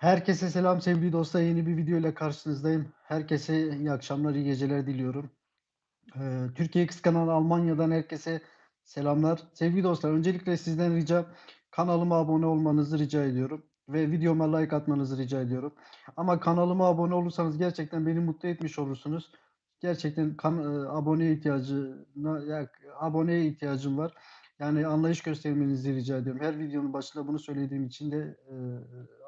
Herkese selam sevgili dostlar. Yeni bir video ile karşınızdayım. Herkese iyi akşamlar, iyi geceler diliyorum. Eee, Türkiye kıskanan Almanya'dan herkese selamlar. Sevgili dostlar, öncelikle sizden ricam kanalıma abone olmanızı rica ediyorum ve videoma like atmanızı rica ediyorum. Ama kanalıma abone olursanız gerçekten beni mutlu etmiş olursunuz. Gerçekten kan eee, aboneye ihtiyacına ya aboneye ihtiyacım var. Yani anlayış göstermenizi rica ediyorum. Her videonun başında bunu söylediğim için de, eee,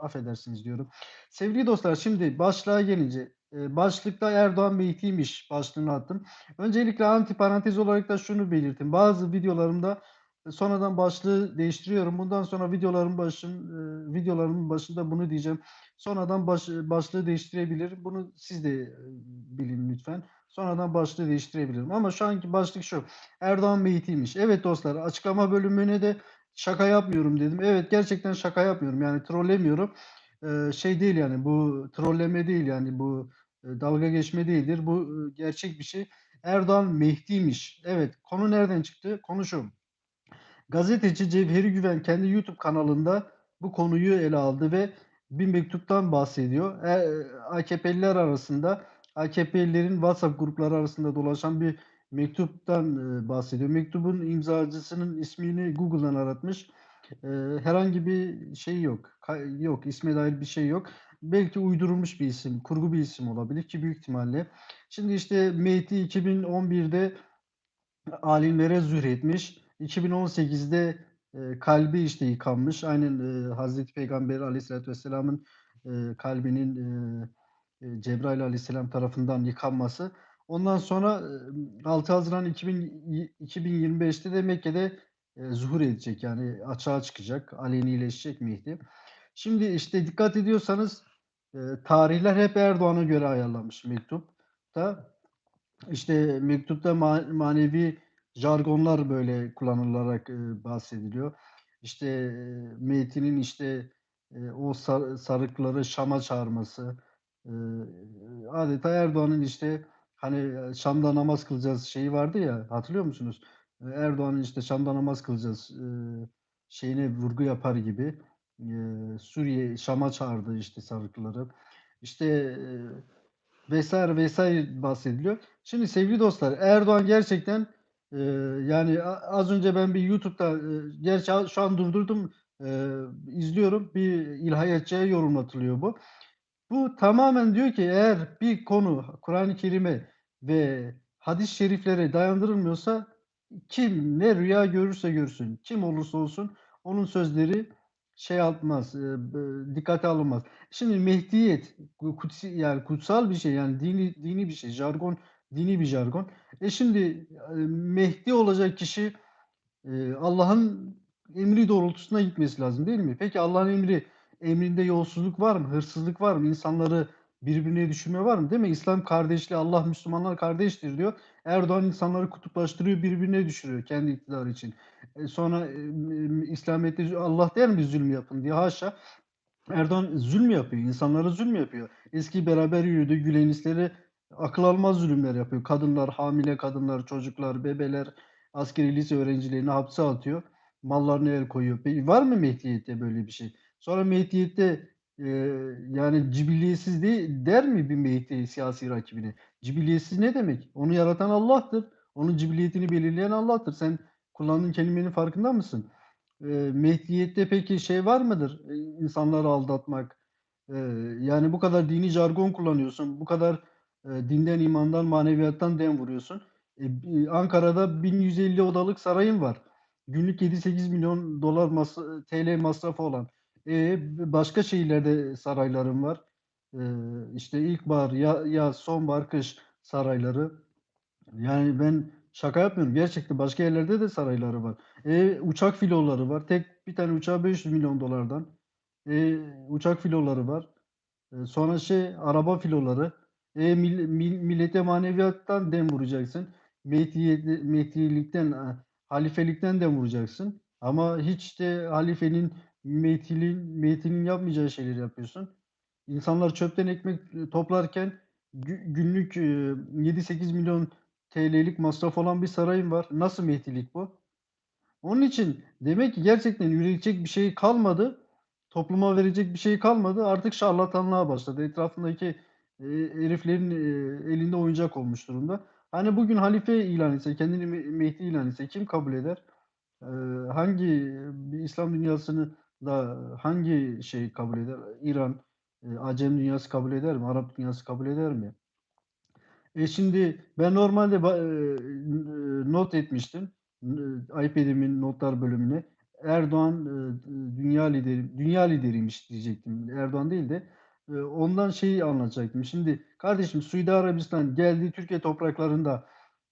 affedersiniz diyorum. Sevgili dostlar, şimdi başlığa gelince, eee, başlıkta Erdoğan Mehdi'ymiş başlığını attım. Öncelikle antiparantez olarak da şunu belirteyim. Bazı videolarımda e, sonradan başlığı değiştiriyorum. Bundan sonra videoların başın eee, videolarımın başında bunu diyeceğim. Sonradan baş başlığı değiştirebilirim. Bunu siz de, eee, bilin lütfen. Sonradan başlığı değiştirebilirim ama şu anki başlık şu: Erdoğan Mehdi'ymiş. Evet dostlar, açıklama bölümüne de şaka yapmıyorum dedim. Evet, gerçekten şaka yapmıyorum. Yani trollemiyorum. Eee, şey değil yani bu trolleme değil yani bu, eee, dalga geçme değildir. Bu, ııı, gerçek bir şey. Erdoğan Mehdi'ymiş. Evet, konu nereden çıktı? Konu şu: Gazeteci Cevheri Güven kendi YouTube kanalında bu konuyu ele aldı ve bir mektuptan bahsediyor. Eee, AKP'liler arasında, AKP'lilerin WhatsApp grupları arasında dolaşan bir mektuptan, eee, bahsediyor. Mektubun imzacısının ismini Google'dan aratmış. Eee, herhangi bir şey yok, yok, isme dair bir şey yok. Belki uydurulmuş bir isim, kurgu bir isim olabilir ki büyük ihtimalle. Şimdi işte Mehdi 2011'de alimlere zühretmiş. 2018'de, eee, kalbi işte yıkanmış. Aynen, eee, Hazreti Peygamber Aleyhisselatü Vesselam'ın, kalbinin, eee, Cebrail Aleyhisselam tarafından yıkanması. Ondan sonra, emm, 6 Haziran 2000 yi 2025'te de Mekke'de, eee, zuhur edecek yani açığa çıkacak, alenileşecek Mehdi. Şimdi işte dikkat ediyorsanız, tarihler hep Erdoğan'a göre ayarlanmış mektupta. İşte mektupta ma manevi jargonlar böyle kullanılarak, bahsediliyor. İşte, Mehdi'nin işte, o sa sarıkları Şam'a çağırması, adeta Erdoğan'ın işte hani, Şam'da namaz kılacağız şeyi vardı ya, hatırlıyor musunuz? Eee, Erdoğan'ın işte Şam'da namaz kılacağız, eee, şeyine vurgu yapar gibi, eee, Suriye Şam'a çağırdığı işte sarıkları. İşte, eee, vs. vs. bahsediliyor. Şimdi sevgili dostlar, Erdoğan gerçekten, eee, yani az önce ben bir YouTube'da, eee, gerçi şu an durdurdum, eee, izliyorum. Bir ilahiyatçıya yorumlatılıyor bu. Bu tamamen diyor ki eğer bir konu Kur'an-ı Kerim'e ve hadis-i şeriflere dayandırılmıyorsa kim ne rüya görürse görsün, kim olursa olsun onun sözleri şey eee, bı dikkate alınmaz. Şimdi Mehdiyet ku kutsi yani kutsal bir şey yani dini dini bir şey, jargon, dini bir jargon. E, şimdi, eee, Mehdi olacak kişi, eee, Allah'ın emri doğrultusunda gitmesi lazım, değil mi? Peki Allah'ın emri emrinde yolsuzluk var mı? Hırsızlık var mı? İnsanları birbirine düşürme var mı? Değil mi? İslam kardeşliği, Allah Müslümanlar kardeştir diyor. Erdoğan insanları kutuplaştırıyor, birbirine düşürüyor kendi iktidarı için. Eee, sonra, emm, İslamiyet'te Allah der mi zulüm yapın diye? Haşa. Erdoğan zulüm yapıyor, insanlara zulüm yapıyor. Eski beraber yürüdüğü Gülenistlere akıl almaz zulümler yapıyor. Kadınlar, hamile kadınlar, çocuklar, bebeler, askeri lise öğrencilerini hapse atıyor. Mallarına el koyuyor. Var mı Mehdiyet'te böyle bir şey? Sonra Mehdiyet'te, eee, yani cibilliyetsiz de der mi bir Mehdi siyasi rakibine? Cibilliyetsiz ne demek? Onu yaratan Allah'tır. Onun cibilliyetini belirleyen Allah'tır. Sen kullandığın kelimenin farkında mısın? Eee, Mehdiyet'te peki şey var mıdır? Eee, insanları aldatmak? Eee, yani bu kadar dini jargon kullanıyorsun, bu kadar, eee, dinden, imandan, maneviyattan dem vuruyorsun. E, bi Ankara'da 1150 odalık sarayın var. Günlük $7-8.000.000 masa TL masrafı olan. E, başka şehirlerde sarayların var. Eee, işte ilkbahar, ya yaz, sonbahar, kış sarayları. Yani ben şaka yapmıyorum. Gerçekten başka yerlerde de sarayları var. E, uçak filoları var. Tek bir tane uçağı $500.000.000'dan. Eee, uçak filoları var. Eee, sonra şey araba filoları. E, mil mil millete maneviyattan dem vuracaksın. Mehdiyeti Mehdilikten, aaa, halifelikten dem vuracaksın ama hiç de halifenin, Mehdiliğin Mehdi'nin yapmayacağı şeyleri yapıyorsun. İnsanlar çöpten ekmek, eee, toplarken gü günlük, eee, $7-8.000.000 masraf olan bir sarayın var. Nasıl Mehdilik bu? Onun için demek ki gerçekten yürüyecek bir şey kalmadı topluma verecek bir şey kalmadı. Artık şarlatanlığa başladı. Etrafındaki, eee, heriflerin, eee, elinde oyuncak olmuş durumda. Hani bugün halife ilan etse, kendini Me Mehdi ilan etse kim kabul eder? Eee, hangi İslam dünyasını da hangi şey kabul eder? İran, eee, Acem dünyası kabul eder mi? Arap dünyası kabul eder mi? E, şimdi ben normalde eee, n not etmiştim, n iPad'imin notlar bölümüne. Erdoğan, eee, dünya lideri dünya lideriymiş diyecektim. Erdoğan değil de, eee, ondan şeyi anlatacaktım. Şimdi kardeşim Suudi Arabistan geldi Türkiye topraklarında,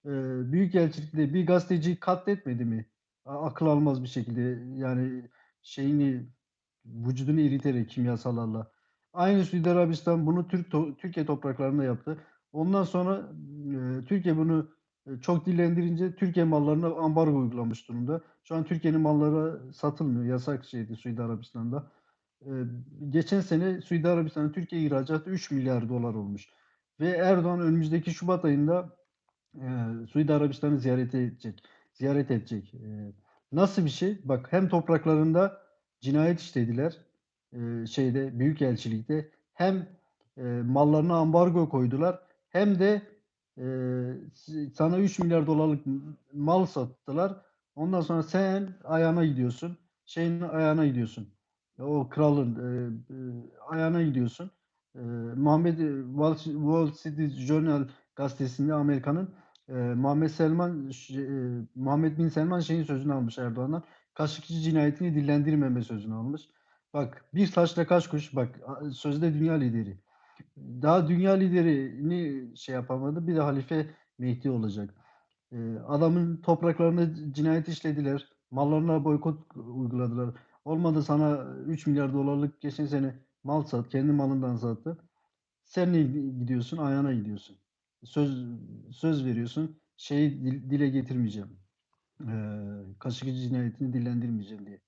eee, büyükelçilikte bir gazeteciyi katletmedi mi? Akıl almaz bir şekilde yani şeyini, vücudunu eriterek kimyasallarla. Aynı Suudi Arabistan bunu Türk to Türkiye topraklarında yaptı. Ondan sonra, eee, Türkiye bunu, eee, çok dillendirince Türkiye mallarına ambargo uygulamış durumda. Şu an Türkiye'nin malları satılmıyor. Yasak şeydi Suudi Arabistan'da. Eee, geçen sene Suudi Arabistan'a Türkiye ihracatı $3.000.000.000 olmuş ve Erdoğan önümüzdeki şubat ayında, eee, Suudi Arabistan'ı ziyaret edecek ziyaret edecek. Eee, nasıl bir şey? Bak hem topraklarında cinayet işlediler, eee, şeyde büyükelçilikte hem, eee, mallarına ambargo koydular hem de, s sana $3.000.000.000'lık m mal sattılar. Ondan sonra sen ayağına gidiyorsun, şeyin ayağına gidiyorsun, o kralın, eee, eee, ayağına gidiyorsun. Eee, Muhammed, Wall Wall Street Journal gazetesinde Amerika'nın, eee, Muhammed Selman eee, Muhammed Bin Selman şeyin sözünü almış Erdoğan'dan, Kaşıkçı cinayetini dillendirmeme sözünü almış. Bak bir taşla kaç kuş, bak sözde dünya lideri. Daha dünya liderini şey yapamadı, bir de halife Mehdi olacak. Eee, adamın topraklarında c cinayet işlediler, mallarına boykot uyguladılar. Olmadı sana $3.000.000.000'lık geçen sene mal sat kendi malından sattı. Sen gi gidiyorsun, ayağına gidiyorsun. Söz söz veriyorsun, şeyi dil dile getirmeyeceğim, eee, Kaşıkçı cinayetini dillendirmeyeceğim diye.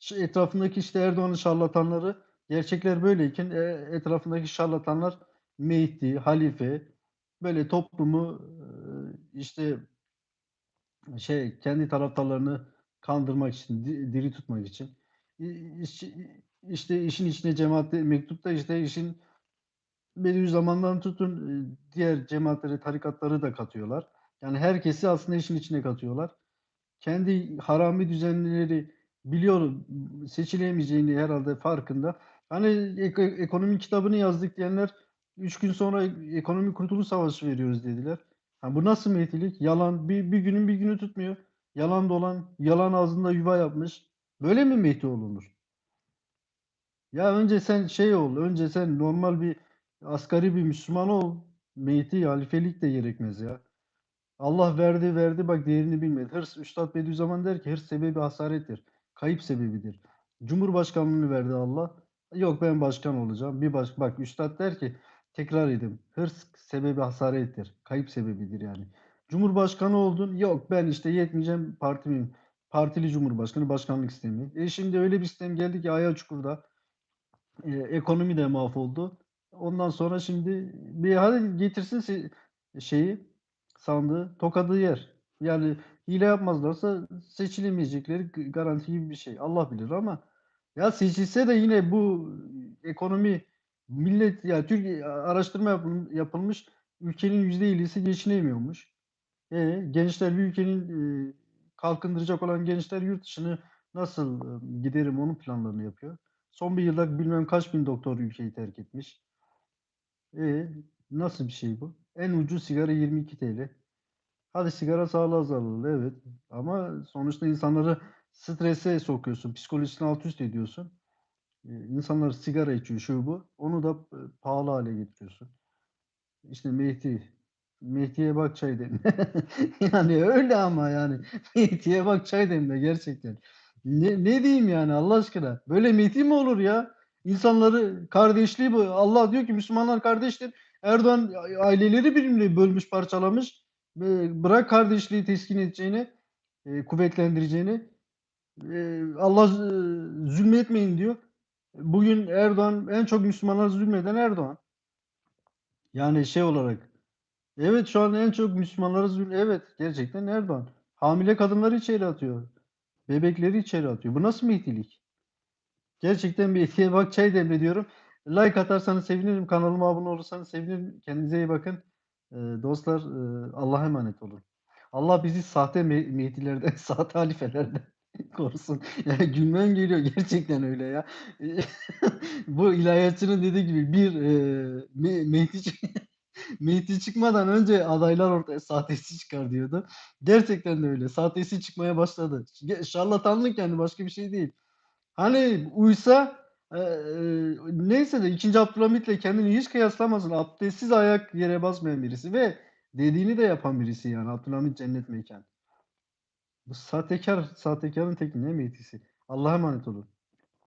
Şu etrafındaki işte Erdoğan'ın şarlatanları, gerçekler böyleyken, eee, etrafındaki şarlatanlar Mehdi, halife, böyle toplumu, eee, işte şey, kendi taraftarlarını kandırmak için, di diri tutmak için. İ işi işte işin içine Cemaat Mektup'ta işte işin Bediüzzaman'dan tutun, eee, diğer cemaatleri, tarikatları da katıyorlar. Yani herkesi aslında işin içine katıyorlar. Kendi harami düzenleri biliyor, seçilemeyeceğini herhâlde farkında. Hani eko ekonomi kitabını yazdık diyenler 3 gün sonra ekonomi kurtuluş savaşı veriyoruz dediler. Ha, bu nasıl Mehdilik? Yalan, bir bir günün bir günü tutmuyor. Yalan dolan, yalan ağzında yuva yapmış. Böyle mi Mehdi olunur? Ya önce sen şey ol, önce sen normal bir asgari bir Müslüman ol. Mehdi, halifelik de gerekmez ya. Allah verdi, verdi, bak değerini bilmedi. Hırs, Üstad Bediüzzaman der ki, "Hırs sebebi hasarettir, kayıp sebebidir." Cumhurbaşkanlığını verdi Allah. Yok ben başkan olacağım. Bir baş bak Üstad der ki, tekrar edeyim, "Hırs sebebi hasarettir, kayıp sebebidir." yani. Cumhurbaşkanı oldun, yok ben işte yetmeyeceğim, partimiyim. Partili cumhurbaşkanı, başkanlık sistemi. E, şimdi öyle bir sistem geldi ki ayağı çukurda. Eee, ekonomi de mahvoldu. Ondan sonra şimdi bir hadi getirsin şeyi, sandığı, tokadı yer. Yani hile yapmazlarsa seçilemeyecekleri garanti gibi bir şey. Allah bilir ama ya seçilse de yine bu ekonomi millet ya Türkiye araştırma yapıl yapılmış, ülkenin %50'si geçinemiyormuş. E, gençler bir ülkenin, eee, kalkındıracak olan gençler yurt dışını nasıl, ımm, giderim onun planlarını yapıyor. Son 1 yılda bilmem kaç bin doktor ülkeyi terk etmiş. E, nasıl bir şey bu? En ucuz sigara $22. Hadi sigara sağlığa zararlı, evet ama sonuçta insanları strese sokuyorsun, psikolojisini alt üst ediyorsun. Eee, insanlar sigara içiyor, şu bu. Onu da, ııı, pahalı hâle getiriyorsun. İşte Mehdi, Mehdi'ye bak çay demle. Yani öyle ama yani. Mehdi'ye bak çay demle gerçekten. Ne ne diyeyim yani Allah aşkına? Böyle Mehdi mi olur ya? İnsanları kardeşliği bu Allah diyor ki Müslümanlar kardeştir. Erdoğan aileleri birbirine bölmüş, parçalamış. Bırak kardeşliği teskin edeceğini, eee, kuvvetlendireceğini. Eee, Allah zulmetmeyin diyor. Bugün Erdoğan en çok Müslümanlara zulmeden Erdoğan. Yani şey olarak Evet, şu an en çok Müslümanlara zul Evet, gerçekten Erdoğan. Hamile kadınları içeri atıyor. Bebekleri içeri atıyor. Bu nasıl Mehdilik? Gerçekten Mehdi'ye bak çay demleniyorum. Like atarsanız sevinirim. Kanalıma abone olursanız sevinirim. Kendinize iyi bakın. Eee, dostlar, eee, Allah'a emanet olun. Allah bizi sahte Me Mehdi'lerden, sahte halifelerden korusun. Ya gülmem geliyor gerçekten öyle ya. Bu ilahiyatçının dediği gibi bir, eee, Me Mehdi Mehdi çıkmadan önce adaylar ortaya sahtesi çıkar diyordu. Gerçekten de öyle. Sahtesi çıkmaya başladı. Şarlatanlık yani başka bir şey değil. Hani uysa, eee, neyse de 2. Abdülhamit'le kendini hiç kıyaslamasın. Abdestsiz ayak yere basmayan birisi ve dediğini de yapan birisi yani Abdülhamit cennet mekânı. Bu sahtekâr, sahtekârın teki ne Mehdi'si. Allah'a emanet olun.